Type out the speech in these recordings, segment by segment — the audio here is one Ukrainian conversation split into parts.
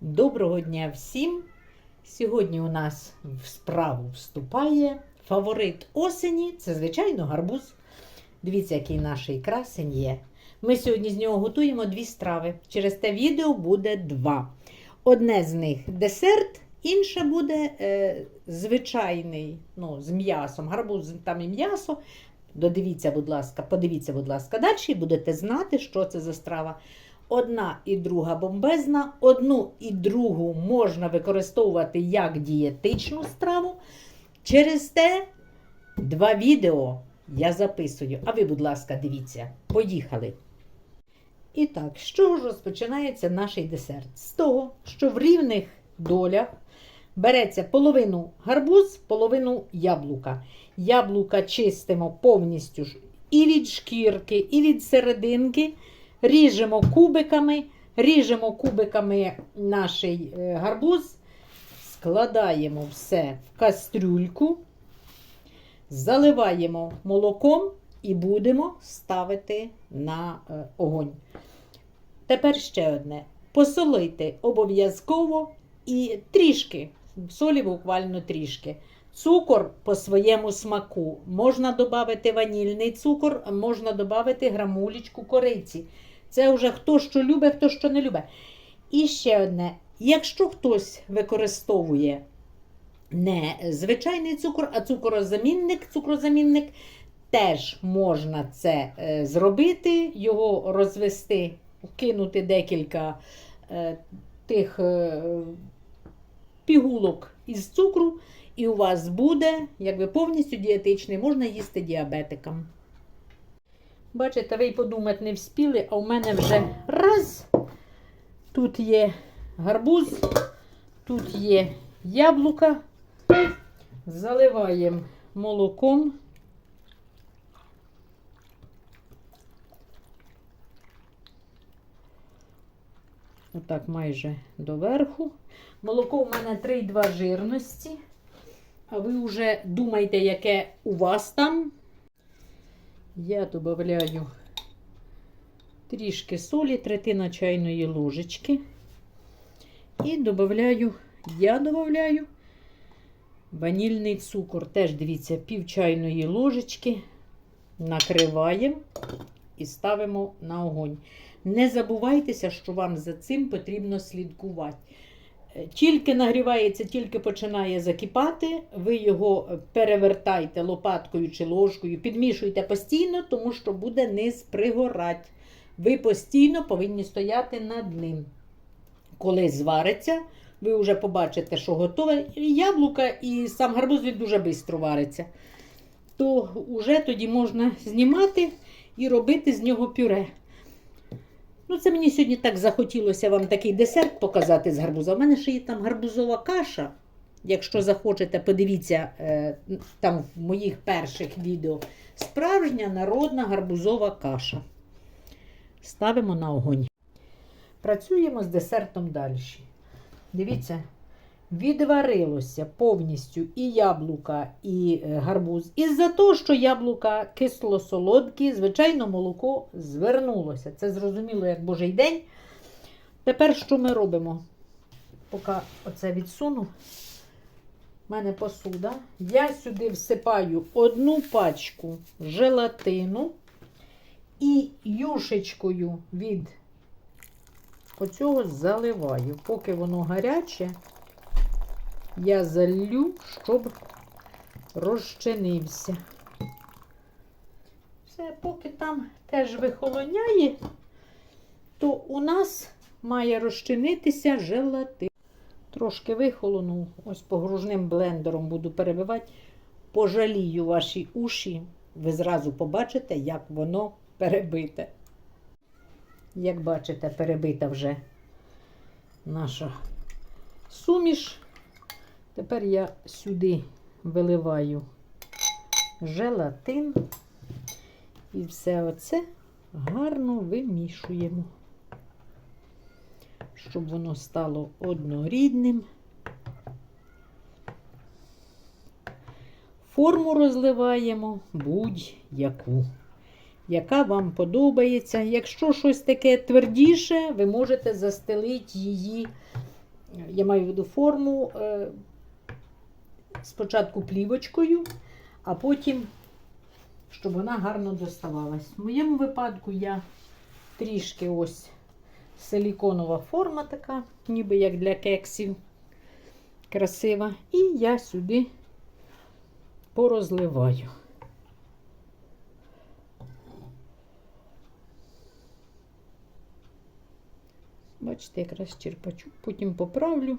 Доброго дня всім! Сьогодні у нас в справу вступає фаворит осені це, звичайно, гарбуз. Дивіться, який наш красень є. Ми сьогодні з нього готуємо дві страви. Через те відео буде два. Одне з них десерт, інше буде е, звичайний ну, з м'ясом. Гарбуз там і м'ясо. Додивіться, будь ласка, подивіться, будь ласка, далі і будете знати, що це за страва. Одна і друга бомбезна. Одну і другу можна використовувати як дієтичну страву. Через те два відео я записую. А ви, будь ласка, дивіться. Поїхали. І так, з чого ж розпочинається наш десерт? З того, що в рівних долях береться половину гарбуз, половину яблука. Яблука чистимо повністю і від шкірки, і від серединки. Ріжемо кубиками, ріжемо кубиками наш е, гарбуз, складаємо все в кастрюльку, заливаємо молоком і будемо ставити на е, огонь. Тепер ще одне. Посолити обов'язково і трішки, солі буквально трішки. Цукор по своєму смаку. Можна додати ванільний цукор, можна додати грамулечку кориці. Це вже хто що любить, хто що не любить. І ще одне: якщо хтось використовує не звичайний цукор, а цукорозамінник, цукрозамінник, теж можна це е, зробити, його розвести, вкинути декілька е, тих е, пігулок із цукру. І у вас буде, якби повністю дієтичний, можна їсти діабетикам. Бачите, ви й подумати не вспіли, а у мене вже раз. Тут є гарбуз, тут є яблука. Заливаємо молоком. Отак майже доверху. Молоко у мене 3,2 жирності. А ви вже думаєте, яке у вас там. Я додаю трішки солі, третина чайної ложечки. І додаю, я додаю ванільний цукор. Теж, дивіться, пів чайної ложечки. Накриваємо і ставимо на огонь. Не забувайтеся, що вам за цим потрібно слідкувати. Тільки нагрівається, тільки починає закипати, ви його перевертайте лопаткою чи ложкою, підмішуйте постійно, тому що буде низ пригорать. Ви постійно повинні стояти над ним. Коли звариться, ви вже побачите, що готове. Яблука і сам гарбуз він дуже швидко вариться. То вже тоді можна знімати і робити з нього пюре. Ну, це мені сьогодні так захотілося вам такий десерт показати з гарбуза. У мене ще є там гарбузова каша. Якщо захочете, подивіться е, там в моїх перших відео. Справжня народна гарбузова каша. Ставимо на огонь. Працюємо з десертом далі. Дивіться, відварилося повністю і яблука, і е, гарбуз. Із-за того, що яблука кисло-солодкі, звичайно, молоко звернулося. Це зрозуміло, як божий день. Тепер що ми робимо? Поки оце відсуну, в мене посуда. Я сюди всипаю одну пачку желатину і юшечкою від оцього заливаю. Поки воно гаряче, я залью, щоб розчинився. Все, поки там теж вихолоняє, то у нас має розчинитися желатин. Трошки вихолонув, ось погружним блендером буду перебивати. Пожалію ваші уші, ви зразу побачите, як воно перебите. Як бачите, перебита вже наша суміш. Тепер я сюди виливаю желатин і все оце гарно вимішуємо, щоб воно стало однорідним. Форму розливаємо будь-яку, яка вам подобається. Якщо щось таке твердіше, ви можете застелити її я маю в виду форму е, спочатку плівочкою, а потім, щоб вона гарно доставалась. В моєму випадку я трішки ось силіконова форма така, ніби як для кексів. Красива. І я сюди порозливаю. Бачите, якраз черпачу, потім поправлю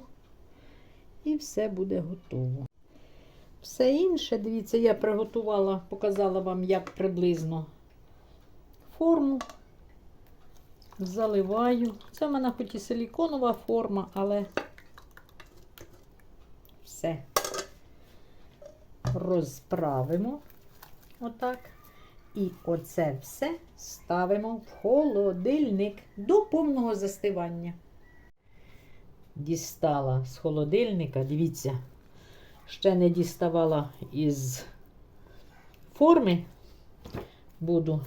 і все буде готово. Все інше, дивіться, я приготувала, показала вам, як приблизно форму. Заливаю. Це в мене хоч і силіконова форма, але все розправимо. Отак. І оце все ставимо в холодильник до повного застивання. Дістала з холодильника, дивіться, ще не діставала із форми. Буду,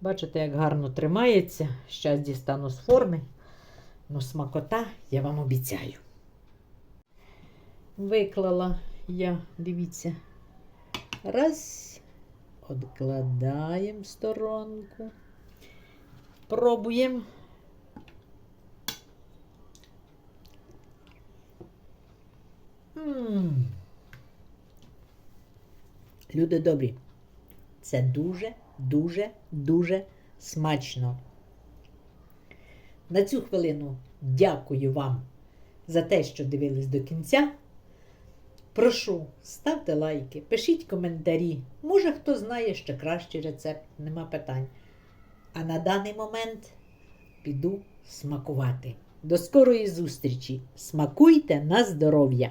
бачите, як гарно тримається. Зараз дістану з форми. Ну, смакота, я вам обіцяю. Виклала я, дивіться, раз. Откладаємо сторонку. Пробуємо. Люди добрі. Це дуже, дуже, дуже смачно. На цю хвилину дякую вам за те, що дивились до кінця. Прошу, ставте лайки, пишіть коментарі. Може, хто знає ще кращий рецепт, нема питань. А на даний момент піду смакувати. До скорої зустрічі! Смакуйте на здоров'я!